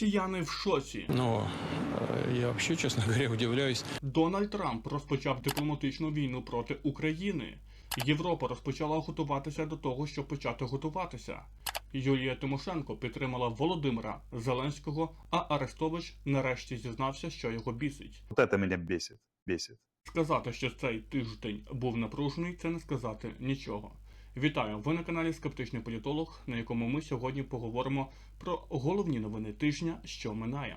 Росіяни в шоці. Но э, я вообще, честно говоря, удивляюсь. Дональд Трамп розпочав дипломатичну війну проти України. Європа розпочала готуватися до того, щоб почати готуватися. Юлія Тимошенко підтримала Володимира Зеленського, а Арестович нарешті зізнався, що його бісить. Вот это меня бесит. Бесит. Сказати, що цей тиждень був напружений, це не сказати нічого. Вітаю! Ви на каналі Скептичний Політолог, на якому ми сьогодні поговоримо про головні новини тижня, що минає.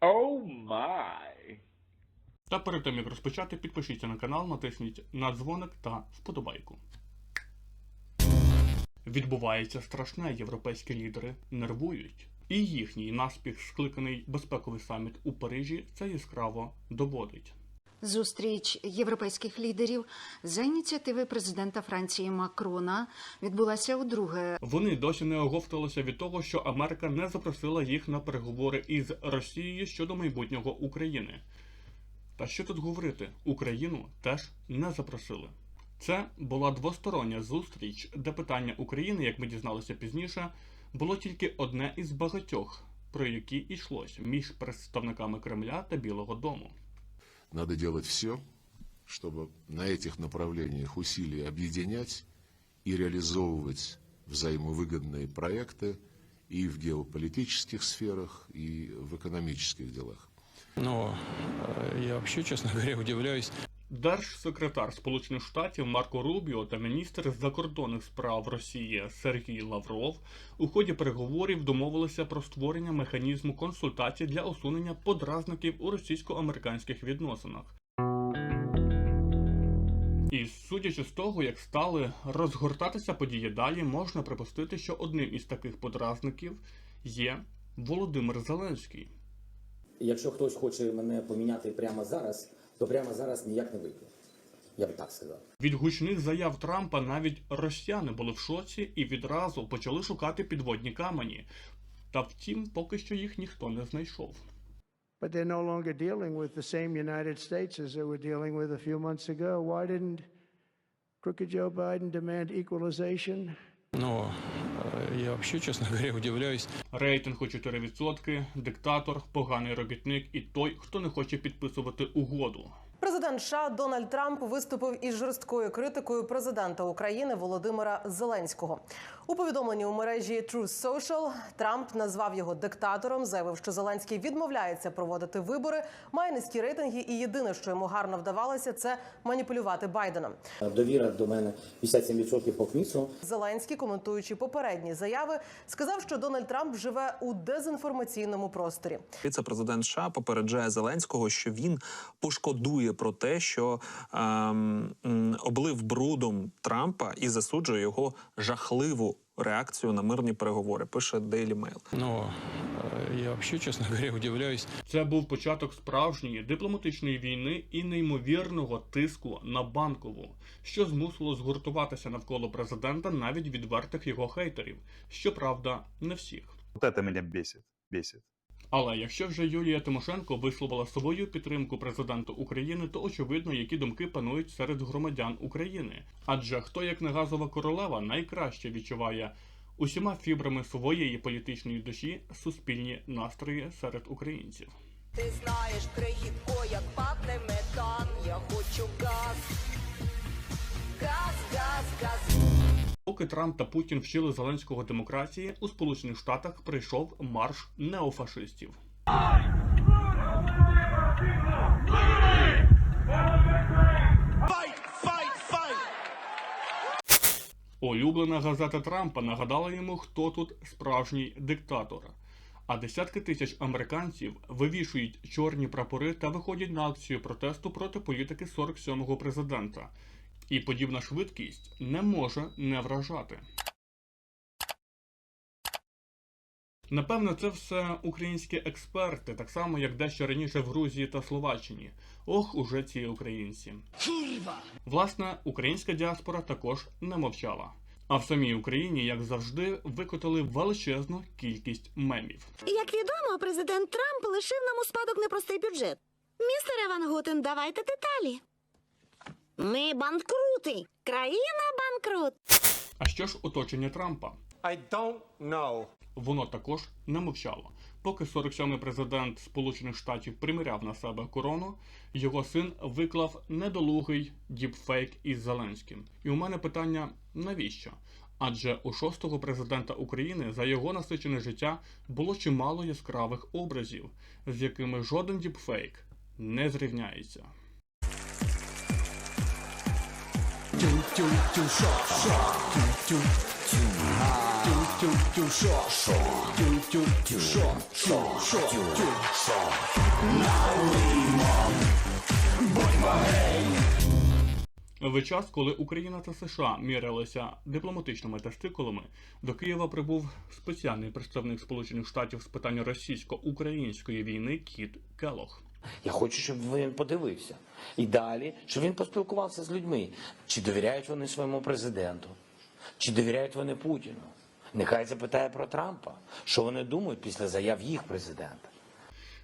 Oh my. Та перед тим як розпочати, підпишіться на канал, натисніть на дзвоник та вподобайку. Відбувається страшне, європейські лідери нервують. І їхній наспіх скликаний безпековий саміт у Парижі це яскраво доводить. Зустріч європейських лідерів за ініціативи президента Франції Макрона відбулася удруге. Вони досі не оговталися від того, що Америка не запросила їх на переговори із Росією щодо майбутнього України. Та що тут говорити, Україну теж не запросили. Це була двостороння зустріч, де питання України, як ми дізналися пізніше, було тільки одне із багатьох, про які йшлось між представниками Кремля та Білого Дому. Надо делать все, чтобы на этих направлениях усилия объединять и реализовывать взаимовыгодные проекты и в геополитических сферах, и в экономических делах. Но э, я вообще, честно говоря, удивляюсь. Держсекретар Сполучених Штатів Марко Рубіо та міністр закордонних справ Росії Сергій Лавров у ході переговорів домовилися про створення механізму консультацій для усунення подразників у російсько-американських відносинах. І судячи з того, як стали розгортатися події далі, можна припустити, що одним із таких подразників є Володимир Зеленський. Якщо хтось хоче мене поміняти прямо зараз, то прямо зараз ніяк не вийде. Я би так сказав. Від гучних заяв Трампа навіть росіяни були в шоці і відразу почали шукати підводні камені. Та втім, поки що їх ніхто не знайшов. But they're no longer dealing with the same United States as they were dealing with a few months ago. Why didn't crooked Joe Biden demand equalization? Но э, я вообще, чесно говоря, удивляюсь. Рейтинг у 4%, диктатор, поганий робітник і той, хто не хоче підписувати угоду. Президент США Дональд Трамп виступив із жорсткою критикою президента України Володимира Зеленського. У повідомленні у мережі Truth Social Трамп назвав його диктатором, заявив, що Зеленський відмовляється проводити вибори, має низькі рейтинги, і єдине, що йому гарно вдавалося, це маніпулювати Байденом. Довіра до мене 57% по КМІСу. Зеленський, коментуючи попередні заяви, сказав, що Дональд Трамп живе у дезінформаційному просторі. Віце-президент США попереджає Зеленського, що він пошкодує про те, що ем, облив брудом Трампа і засуджує його жахливу реакцію на мирні переговори. Пише Daily Mail. Но э, я взагалі, чесно говоря, удивляюсь. Це був початок справжньої дипломатичної війни і неймовірного тиску на банкову, що змусило згуртуватися навколо президента навіть відвертих його хейтерів. Щоправда, не всіх. Вот это мене бесит. Бесит. Але якщо вже Юлія Тимошенко висловила свою підтримку президенту України, то очевидно, які думки панують серед громадян України. Адже хто як не газова королева найкраще відчуває усіма фібрами своєї політичної душі суспільні настрої серед українців. Ти знаєш, крихітко, як Поки Трамп та Путін вчили Зеленського демократії, у Сполучених Штатах прийшов марш неофашистів. Улюблена газета Трампа нагадала йому, хто тут справжній диктатор. А десятки тисяч американців вивішують чорні прапори та виходять на акцію протесту проти політики 47-го президента. І подібна швидкість не може не вражати. Напевно, це все українські експерти, так само як дещо раніше в Грузії та Словаччині. Ох, уже ці українці. Власне, українська діаспора також не мовчала. А в самій Україні, як завжди, викотали величезну кількість мемів. Як відомо, президент Трамп лишив нам у спадок непростий бюджет. Містере Ван Гутен, давайте деталі. Ми банкрути. Країна банкрут. А що ж оточення Трампа? I don't know. Воно також не мовчало. Поки 47-й президент Сполучених Штатів приміряв на себе корону, його син виклав недолугий діпфейк із Зеленським. І у мене питання: навіщо? Адже у шостого президента України за його насичене життя було чимало яскравих образів, з якими жоден діпфейк не зрівняється. В час, коли Україна та США мірялися дипломатичними тестикулами, до Києва прибув спеціальний представник Сполучених Штатів з питань російсько-української війни Кіт Келох. Я хочу, щоб він подивився. І далі, щоб він поспілкувався з людьми. Чи довіряють вони своєму президенту? Чи довіряють вони Путіну? Нехай запитає про Трампа, що вони думають після заяв їх президента.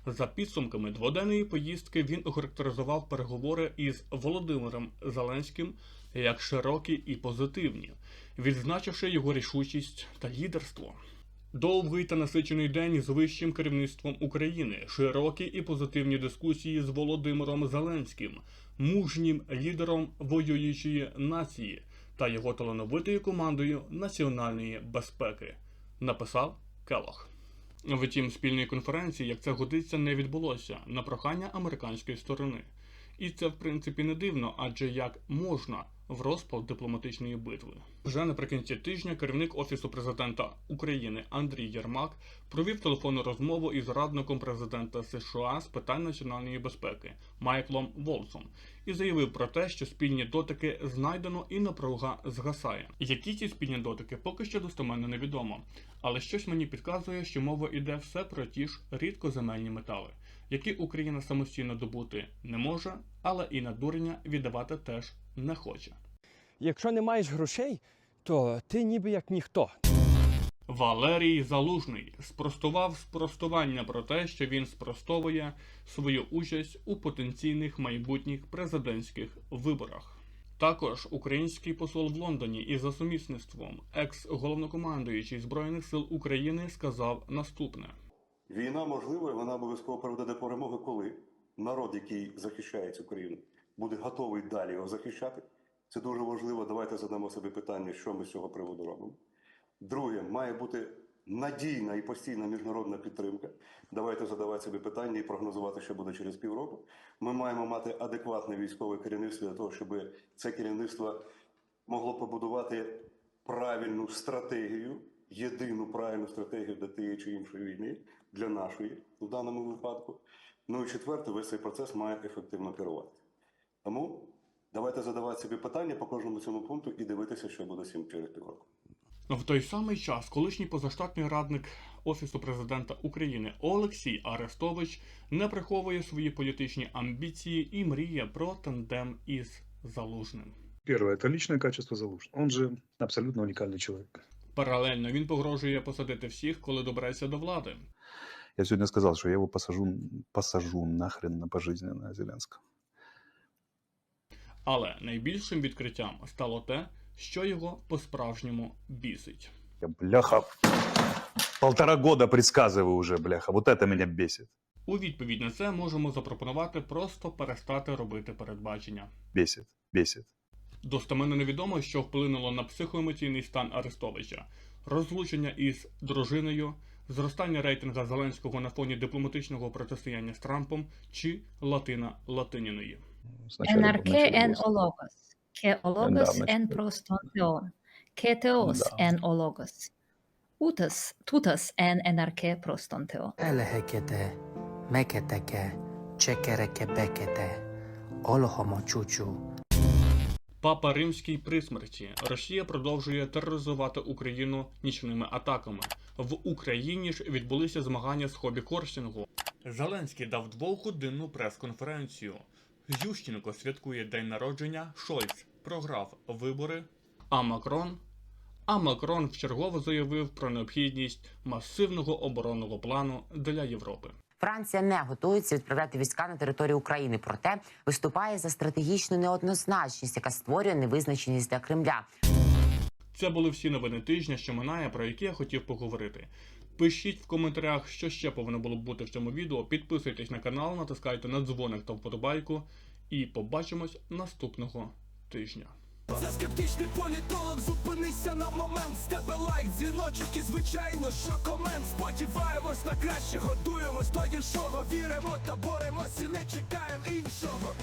За підсумками дводенної поїздки він охарактеризував переговори із Володимиром Зеленським як широкі і позитивні, відзначивши його рішучість та лідерство. Довгий та насичений день з вищим керівництвом України, широкі і позитивні дискусії з Володимиром Зеленським, мужнім лідером воюючої нації та його талановитою командою національної безпеки, написав Келох. Втім, спільної конференції, як це годиться, не відбулося на прохання американської сторони. І це в принципі не дивно, адже як можна в розпал дипломатичної битви. Вже наприкінці тижня керівник офісу президента України Андрій Єрмак провів телефонну розмову із радником президента США з питань національної безпеки Майклом Волсом і заявив про те, що спільні дотики знайдено і напруга згасає. Які ці спільні дотики поки що достеменно невідомо, але щось мені підказує, що мова йде все про ті ж рідкоземельні метали, які Україна самостійно добути не може, але і на дурення віддавати теж не хоче. Якщо не маєш грошей, то ти ніби як ніхто. Валерій Залужний спростував спростування про те, що він спростовує свою участь у потенційних майбутніх президентських виборах. Також український посол в Лондоні і за сумісництвом екс-головнокомандуючий Збройних сил України сказав наступне: Війна можлива, і вона обов'язково приведе до перемоги, коли народ, який захищає цю країну, буде готовий далі його захищати. Це дуже важливо. Давайте задамо собі питання, що ми з цього приводу робимо. Друге, має бути надійна і постійна міжнародна підтримка. Давайте задавати собі питання і прогнозувати, що буде через півроку. Ми маємо мати адекватне військове керівництво для того, щоб це керівництво могло побудувати правильну стратегію, єдину правильну стратегію для тієї чи іншої війни, для нашої в даному випадку. Ну і четверте, весь цей процес має ефективно керувати. Тому давайте задавати собі питання по кожному цьому пункту і дивитися, що буде сім через півроку. В той самий час колишній позаштатний радник Офісу президента України Олексій Арестович не приховує свої політичні амбіції і мріє про тандем із Залужним. Первое – это личное качество Залужного. Он же абсолютно уникальный человек. Паралельно він погрожує посадити всіх, коли добереться до влади. Я сегодня сказал, что я его посажу, посажу нахрен на пожизненно Зеленского. Але найбільшим відкриттям стало те, що його по-справжньому бісить. Я, бляха, полтора года предсказываю уже, бляха. Вот это меня бесит. У відповідь на це можемо запропонувати просто перестати робити передбачення. Бесит, бесит. Достаменно невідомо, що вплинуло на психоемоційний стан Арестовича, розлучення із дружиною, зростання рейтинга Зеленського на фоні дипломатичного протистояння з Трампом чи Латина Латиніної. Енарке ен ологос, ке ологос ен простон ке теос ен ологос, утас тутас ен енарке простон теон. Елегекете, мекетеке, чекерекебекете, олохомо чучу, Папа Римський при смерті. Росія продовжує тероризувати Україну нічними атаками. В Україні ж відбулися змагання з хобі-корсінгу. Зеленський дав двохгодинну прес-конференцію. Ющенко святкує день народження. Шольц програв вибори. А Макрон. А Макрон вчергово заявив про необхідність масивного оборонного плану для Європи. Франція не готується відправляти війська на територію України, проте виступає за стратегічну неоднозначність, яка створює невизначеність для Кремля. Це були всі новини тижня, що минає, про які я хотів поговорити. Пишіть в коментарях, що ще повинно було б бути в цьому відео. Підписуйтесь на канал, натискайте на дзвоник та вподобайку. І побачимось наступного тижня. Це скептичний політолог, зупинися на момент. З тебе лайк, дзвіночок і звичайно, що комент. Сподіваємось на краще, готуємось до іншого. Віримо та боремось і не чекаємо іншого